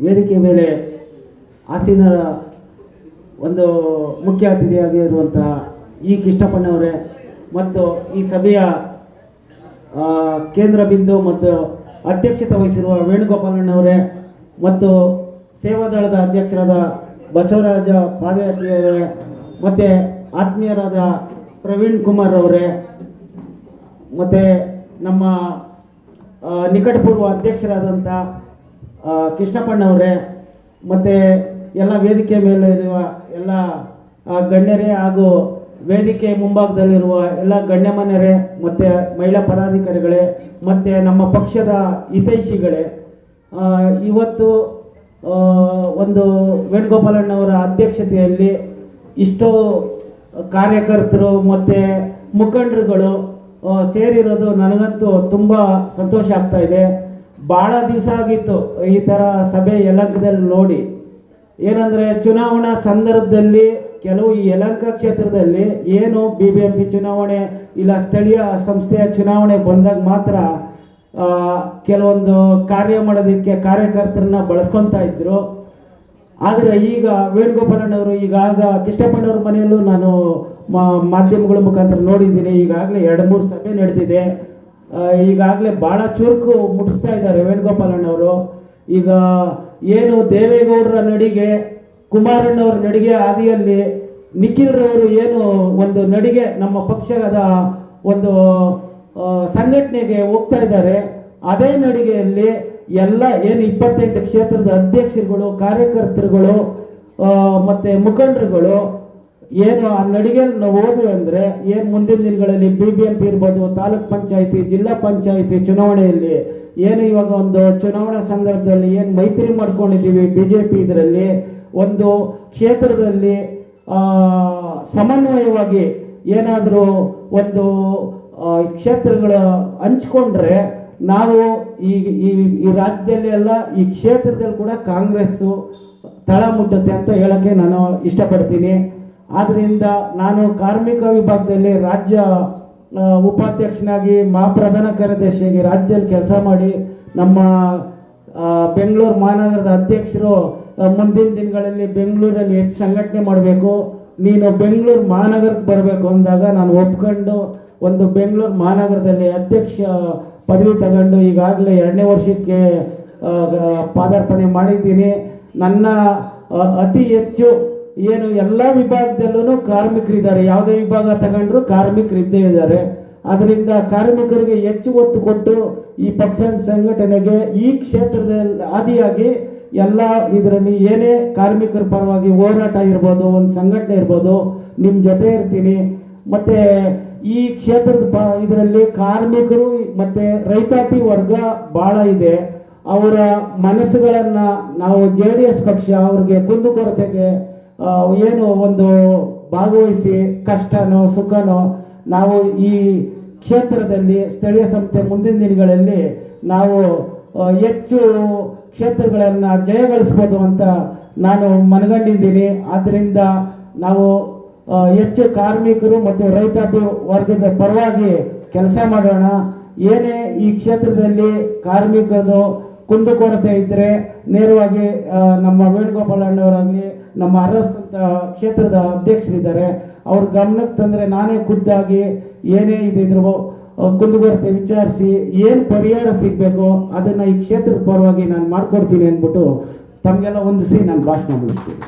ವೇದಿಕೆ ಮೇಲೆ ಆಸೀನ ಒಂದು ಮುಖ್ಯ ಅತಿಥಿಯಾಗಿರುವಂತಹ ಈ ಕೃಷ್ಣಪ್ಪನವರೇ ಮತ್ತು ಈ ಸಭೆಯ ಕೇಂದ್ರ ಬಿಂದು ಮತ್ತು ಅಧ್ಯಕ್ಷತೆ ವಹಿಸಿರುವ ವೇಣುಗೋಪಾಲಣ್ಣವರೇ ಮತ್ತು ಸೇವಾದಳದ ಅಧ್ಯಕ್ಷರಾದ ಬಸವರಾಜ ಪಾದಯಾತ್ರಿಯವರೇ ಮತ್ತು ಆತ್ಮೀಯರಾದ ಪ್ರವೀಣ್ ಕುಮಾರ್ ಅವರೇ ಮತ್ತು ನಮ್ಮ ನಿಕಟಪೂರ್ವ ಅಧ್ಯಕ್ಷರಾದಂಥ ಕೃಷ್ಣಪ್ಪಣ್ಣವರೇ ಮತ್ತು ಎಲ್ಲ ವೇದಿಕೆ ಮೇಲೆ ಇರುವ ಎಲ್ಲ ಗಣ್ಯರೇ ಹಾಗೂ ವೇದಿಕೆ ಮುಂಭಾಗದಲ್ಲಿರುವ ಎಲ್ಲ ಗಣ್ಯಮಾನ್ಯರೇ, ಮತ್ತು ಮಹಿಳಾ ಪದಾಧಿಕಾರಿಗಳೇ, ಮತ್ತು ನಮ್ಮ ಪಕ್ಷದ ಹಿತೈಷಿಗಳೇ ಇವತ್ತು ಒಂದು ವೇಣುಗೋಪಾಲಣ್ಣವರ ಅಧ್ಯಕ್ಷತೆಯಲ್ಲಿ ಇಷ್ಟೋ ಕಾರ್ಯಕರ್ತರು ಮತ್ತು ಮುಖಂಡರುಗಳು ಸೇರಿರೋದು ನನಗಂತೂ ತುಂಬ ಸಂತೋಷ ಆಗ್ತಾ ಇದೆ. ಭಾಳ ದಿವಸ ಆಗಿತ್ತು ಈ ಥರ ಸಭೆ ಯಲಂಕದಲ್ಲಿ ನೋಡಿ. ಏನಂದರೆ ಚುನಾವಣಾ ಸಂದರ್ಭದಲ್ಲಿ ಕೆಲವು ಈ ಯಲಂಕ ಕ್ಷೇತ್ರದಲ್ಲಿ ಏನು ಬಿ ಬಿ ಎಂ ಪಿ ಚುನಾವಣೆ ಇಲ್ಲ ಸ್ಥಳೀಯ ಸಂಸ್ಥೆಯ ಚುನಾವಣೆ ಬಂದಾಗ ಮಾತ್ರ ಕೆಲವೊಂದು ಕಾರ್ಯ ಮಾಡೋದಕ್ಕೆ ಕಾರ್ಯಕರ್ತರನ್ನ ಬಳಸ್ಕೊತಾ ಇದ್ರು. ಆದರೆ ಈಗ ವೇಣುಗೋಪಾಲಣ್ಣವರು ಈಗಾಗ ಕೃಷ್ಣಪ್ಪನವ್ರ ಮನೆಯಲ್ಲೂ ನಾನು ಮಾಧ್ಯಮಗಳ ಮುಖಾಂತರ ನೋಡಿದ್ದೀನಿ. ಈಗಾಗಲೇ ಎರಡು ಮೂರು ಸಭೆ ನಡೆದಿದೆ. ಈಗಾಗಲೇ ಭಾಳ ಚುರುಕು ಮುಟ್ಟಿಸ್ತಾ ಇದ್ದಾರೆ ವೇಣುಗೋಪಾಲಣ್ಣವರು ಈಗ ಏನು ದೇವೇಗೌಡರ ನಡಿಗೆ, ಕುಮಾರಣ್ಣವ್ರ ನಡಿಗೆ ಹಾದಿಯಲ್ಲಿ ನಿಖಿಲ್ರವರು ಏನು ಒಂದು ನಡಿಗೆ ನಮ್ಮ ಪಕ್ಷದ ಒಂದು ಸಂಘಟನೆಗೆ ಹೋಗ್ತಾ ಇದ್ದಾರೆ. ಅದೇ ನಡಿಗೆಯಲ್ಲಿ ಎಲ್ಲ ಏನು ಇಪ್ಪತ್ತೆಂಟು ಕ್ಷೇತ್ರದ ಅಧ್ಯಕ್ಷರುಗಳು, ಕಾರ್ಯಕರ್ತರುಗಳು ಮತ್ತೆ ಮುಖಂಡರುಗಳು ಏನು ಆ ನಡಿಗೆಯಲ್ಲಿ ನಾವು ಓದು ಅಂದರೆ ಏನು ಮುಂದಿನ ದಿನಗಳಲ್ಲಿ ಬಿ ಬಿ ಎಂ ಪಿ ಇರ್ಬೋದು, ತಾಲೂಕ್ ಪಂಚಾಯತಿ, ಜಿಲ್ಲಾ ಪಂಚಾಯತಿ ಚುನಾವಣೆಯಲ್ಲಿ ಏನು ಇವಾಗ ಒಂದು ಚುನಾವಣಾ ಸಂದರ್ಭದಲ್ಲಿ ಏನು ಮೈತ್ರಿ ಮಾಡ್ಕೊಂಡಿದ್ದೀವಿ ಬಿ ಜೆ ಪಿ ಇದರಲ್ಲಿ, ಒಂದು ಕ್ಷೇತ್ರದಲ್ಲಿ ಸಮನ್ವಯವಾಗಿ ಏನಾದರೂ ಒಂದು ಕ್ಷೇತ್ರಗಳ ಹಂಚ್ಕೊಂಡ್ರೆ ನಾವು ಈ ಈ ರಾಜ್ಯದಲ್ಲಿ ಎಲ್ಲ ಈ ಕ್ಷೇತ್ರದಲ್ಲಿ ಕೂಡ ಕಾಂಗ್ರೆಸ್ಸು ತಳ ಮುಟ್ಟುತ್ತೆ ಅಂತ ಹೇಳಕ್ಕೆ ನಾನು ಇಷ್ಟಪಡ್ತೀನಿ. ಆದ್ರಿಂದ ನಾನು ಕಾರ್ಮಿಕ ವಿಭಾಗದಲ್ಲಿ ರಾಜ್ಯ ಉಪಾಧ್ಯಕ್ಷನಾಗಿ ಮಾ ಪ್ರಧಾನ ಕಾರ್ಯದರ್ಶಿಯಾಗಿ ರಾಜ್ಯದಲ್ಲಿ ಕೆಲಸ ಮಾಡಿ ನಮ್ಮ ಬೆಂಗಳೂರು ಮಹಾನಗರದ ಅಧ್ಯಕ್ಷರು ಮುಂದಿನ ದಿನಗಳಲ್ಲಿ ಬೆಂಗಳೂರಲ್ಲಿ ಹೆಚ್ಚು ಸಂಘಟನೆ ಮಾಡಬೇಕು. ನೀನು ಬೆಂಗಳೂರು ಮಹಾನಗರಕ್ಕೆ ಬರಬೇಕು ಅಂದಾಗ ನಾನು ಒಪ್ಕೊಂಡು ಒಂದು ಬೆಂಗಳೂರು ಮಹಾನಗರದಲ್ಲಿ ಅಧ್ಯಕ್ಷ ಪದವಿ ತಗೊಂಡು ಈಗಾಗಲೇ ಎರಡನೇ ವರ್ಷಕ್ಕೆ ಪಾದಾರ್ಪಣೆ ಮಾಡಿದ್ದೀನಿ. ನನ್ನ ಅತಿ ಹೆಚ್ಚು ಏನು ಎಲ್ಲ ವಿಭಾಗದಲ್ಲೂ ಕಾರ್ಮಿಕರಿದ್ದಾರೆ. ಯಾವುದೇ ವಿಭಾಗ ತಗೊಂಡ್ರು ಕಾರ್ಮಿಕರು ಇದ್ದೇ ಇದ್ದಾರೆ. ಅದರಿಂದ ಕಾರ್ಮಿಕರಿಗೆ ಹೆಚ್ಚು ಒತ್ತು ಕೊಟ್ಟು ಈ ಪಕ್ಷ ಸಂಘಟನೆಗೆ ಈ ಕ್ಷೇತ್ರದಲ್ಲಿ ಆದಿಯಾಗಿ ಎಲ್ಲ ಇದರಲ್ಲಿ ಏನೇ ಕಾರ್ಮಿಕರ ಪರವಾಗಿ ಹೋರಾಟ ಇರ್ಬೋದು, ಒಂದು ಸಂಘಟನೆ ಇರ್ಬೋದು ನಿಮ್ಮ ಜೊತೆ ಇರ್ತೀನಿ. ಮತ್ತೆ ಈ ಕ್ಷೇತ್ರದ ಪ ಇದರಲ್ಲಿ ಕಾರ್ಮಿಕರು ಮತ್ತೆ ರೈತಾಪಿ ವರ್ಗ ಭಾಳ ಇದೆ. ಅವರ ಮನಸ್ಸುಗಳನ್ನು ನಾವು ಜೆ ಎಸ್ ಪಕ್ಷ ಅವ್ರಿಗೆ ಕುಂದುಕೊರತೆಗೆ ಏನು ಒಂದು ಭಾಗವಹಿಸಿ ಕಷ್ಟನೋ ಸುಖನೋ ನಾವು ಈ ಕ್ಷೇತ್ರದಲ್ಲಿ ಸ್ಥಳೀಯ ಸಂಸ್ಥೆ ಮುಂದಿನ ದಿನಗಳಲ್ಲಿ ನಾವು ಹೆಚ್ಚು ಕ್ಷೇತ್ರಗಳನ್ನು ಜಯಗಳಿಸ್ಬೋದು ಅಂತ ನಾನು ಮನಗಂಡಿದ್ದೀನಿ. ಆದ್ದರಿಂದ ನಾವು ಹೆಚ್ಚು ಕಾರ್ಮಿಕರು ಮತ್ತು ರೈತಾಪಿ ವರ್ಗದ ಪರವಾಗಿ ಕೆಲಸ ಮಾಡೋಣ. ಏನೇ ಈ ಕ್ಷೇತ್ರದಲ್ಲಿ ಕಾರ್ಮಿಕರು ಕುಂದುಕೊರತೆ ಇದ್ದರೆ ನೇರವಾಗಿ ನಮ್ಮ ವೇಣುಗೋಪಾಲ್ ಅಣ್ಣವರಾಗಲಿ ನಮ್ಮ ಅರಸ್ ಅಂತ ಕ್ಷೇತ್ರದ ಅಧ್ಯಕ್ಷರಿದ್ದಾರೆ. ಅವ್ರ ಗಮನಕ್ಕೆ ತಂದರೆ ನಾನೇ ಖುದ್ದಾಗಿ ಏನೇ ಇದಿದ್ರು ಬರ್ತೆ ವಿಚಾರಿಸಿ ಏನು ಪರಿಹಾರ ಸಿಗಬೇಕು ಅದನ್ನು ಈ ಕ್ಷೇತ್ರದ ಪರವಾಗಿ ನಾನು ಮಾಡ್ಕೊಡ್ತೀನಿ ಅಂದ್ಬಿಟ್ಟು ತಮಗೆಲ್ಲ ಹೊಂದಿಸಿ ನಾನು ಭಾಷಣ ಮುಗಿಸ್ತೀನಿ.